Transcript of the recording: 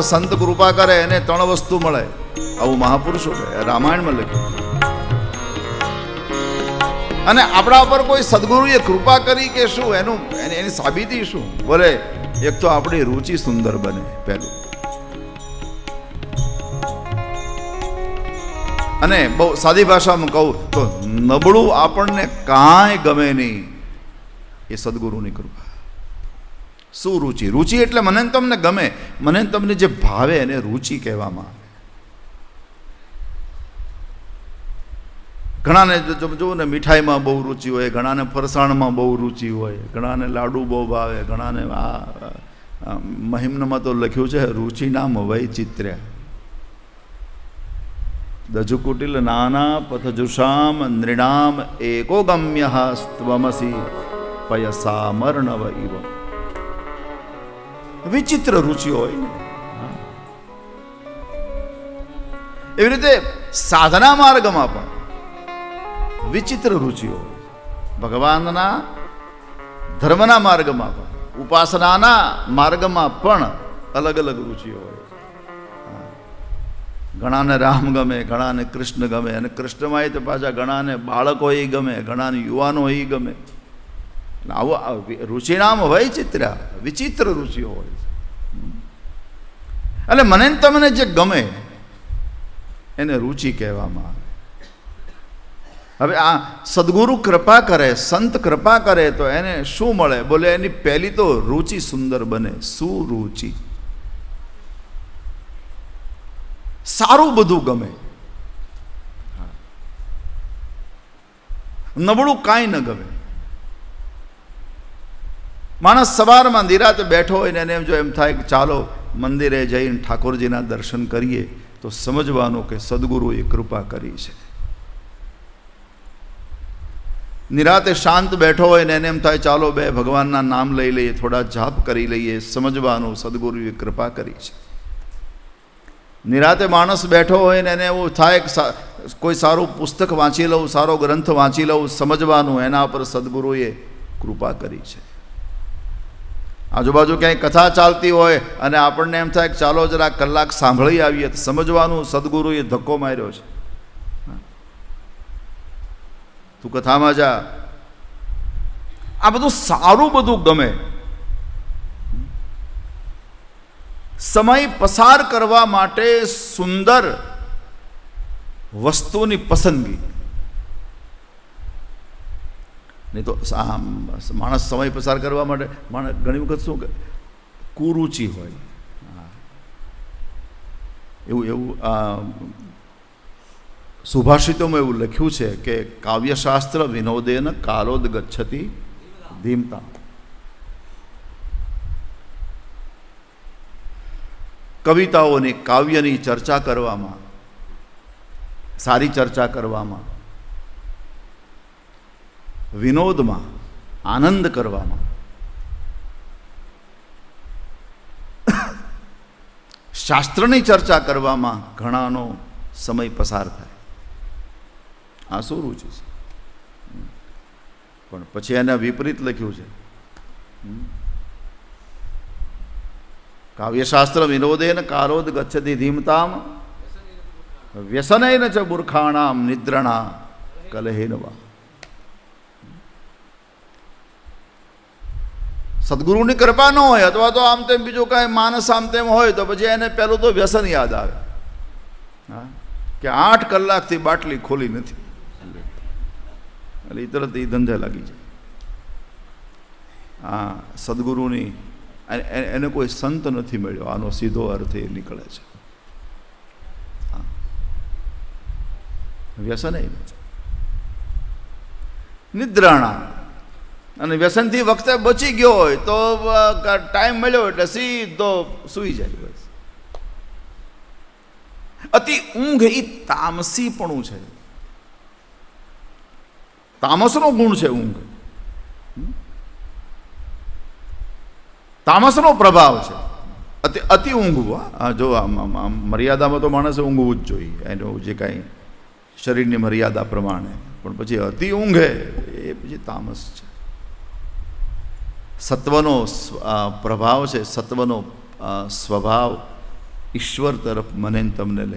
સંત કૃપા કરે એને ત્રણ વસ્તુ મળે. આવું મહાપુરુષો કહે રામાયણમાં લખ્યું. અને આપણા પર કોઈ સદગુરુએ કૃપા કરી કે શું? એની એની સાબિતી શું? બોલે, એક તો આપણી રુચિ સુંદર બને, પહેલું. અને બહુ સાદી ભાષામાં કહું તો નબળું આપણને કાંઈ ગમે નહીં. એ સદગુરુની કૃપા. શું રુચિ? રુચિ એટલે મને તમને ગમે. મને તમને જે ભાવે એને રુચિ કહેવામાં. આવે ઘણાને જુઓ ને, મીઠાઈમાં બહુ રુચિ હોય, ઘણાને ફરસાણમાં બહુ રુચિ હોય, ઘણાને લાડુ બહુ ભાવે, ઘણાને આ મહિમનમાં તો લખ્યું છે રુચિ નામ વૈચિત્ર્ય. દજુકુટિલ નાના પથજુષામ નૃણામ એકો ગમ્ય સ્વમસી પયસામર્ણવ ઇવ. વિચિત્ર રુચિ હોય. એવી રીતે સાધના માર્ગમાં પણ વિચિત્ર રુચિઓ ભગવાનના ધર્મના માર્ગમાં પણ, ઉપાસનાના માર્ગમાં પણ અલગ અલગ રુચિઓ હોય. ઘણાને રામ ગમે ઘણાને કૃષ્ણ ગમે, અને કૃષ્ણમાં તો પાછા ઘણાને બાળકો એ ગમે ઘણાને યુવાનો એ ગમે. આવો રુચિ નામ હોય ચિત્ર, વિચિત્ર રુચિઓ હોય. એટલે મને તમને જે ગમે, એને રુચિ કહેવામાં આવે. હવે આ સદગુરુ કૃપા કરે, સંત કૃપા કરે તો એને શું મળે? બોલે એની પહેલી તો રુચિ સુંદર બને, સુરુચિ. સારું બધું ગમે. નબળું કાંઈ ન ગમે. માણસ સવારમાં નિરાતે બેઠો હોય ને એને એમ જો એમ થાય કે ચાલો મંદિરે જઈને ઠાકોરજીના દર્શન કરીએ, તો સમજવાનું કે સદગુરુએ કૃપા કરી છે. નિરાતે શાંત બેઠો હોય ને એને એમ થાય ચાલો બે ભગવાનના નામ લઈ લઈએ, થોડા જાપ કરી લઈએ, સમજવાનું સદગુરુએ કૃપા કરી છે. નિરાતે માણસ બેઠો હોય ને એને એવું થાય કોઈ સારું પુસ્તક વાંચી લઉં, સારો ગ્રંથ વાંચી લઉં, સમજવાનું, એના પર સદગુરુએ કૃપા કરી છે. આજુબાજુ ક્યાંય કથા ચાલતી હોય અને આપણને એમ થાય કે ચાલો જરા કલાક સાંભળી આવીએ તો સમજવાનું સદગુરુએ ધક્કો માર્યો છે. તું કથામાં જા. આ બધું સારું બધું ગમે. સમય પસાર કરવા માટે સુંદર વસ્તુની પસંદગી. નહીં તો માણસ સમય પસાર કરવા માટે માણસ ઘણી વખત શું કુરુચિ હોય. એવું એવું સુભાષિતોમાં એવું લખ્યું છે કે કાવ્યશાસ્ત્ર વિનોદેન કાલોદ ગચ્છતી ધીમતા કવિતાઓની કાવ્યની ચર્ચા કરવામાં, સારી ચર્ચા કરવામાં વિનોદમાં, આનંદ કરવામાં. શાસ્ત્રની ચર્ચા કરવામાં ઘણાનો સમય પસાર થાય. આ શું રુચિ છે. પણ પછી એને વિપરીત લખ્યું છે. કાવ્યશાસ્ત્ર વિનોદેન કારોદ ગચ્છતી ધીમતામ, વ્યસનૈન ચ મૂર્ખાણામ નિદ્રણા કલહેનવા. સદગુરુની કૃપા ન હોય અથવા તો આમ તેમ બીજું કાંઈ માનસ આમ તેમ હોય તો પછી એને પહેલું તો વ્યસન યાદ આવે. હા? કે આઠ કલાકથી બાટલી ખોલી નથી. એટલે એ તરત એ ધંધે લાગી જાય. આ સદગુરુની એને- કોઈ સંત નથી મળ્યો. આનો સીધો અર્થ એ નીકળે છે. વ્યસન એ. નિદ્રાણા અને વ્યસનથી વખતે બચી ગયો હોય તો ટાઈમ મળ્યો એટલે સીધો સૂઈ જાય બસ. અતિ ઊંઘ એ તામસીપણું છે. તામસનો ગુણ છે ઊંઘ. તામસનો પ્રભાવ છે. અતિ અતિ ઊંઘવું, હા. જો આમ મર્યાદામાં તો માણસે ઊંઘવું જ જોઈએ. એનું જે કાંઈ શરીરની મર્યાદા પ્રમાણે. પણ પછી અતિ ઊંઘે, એ પછી તામસ છે. સત્વનો પ્રભાવ છે સત્વનો સ્વભાવ ઈશ્વર તરફ મને તમને લઈ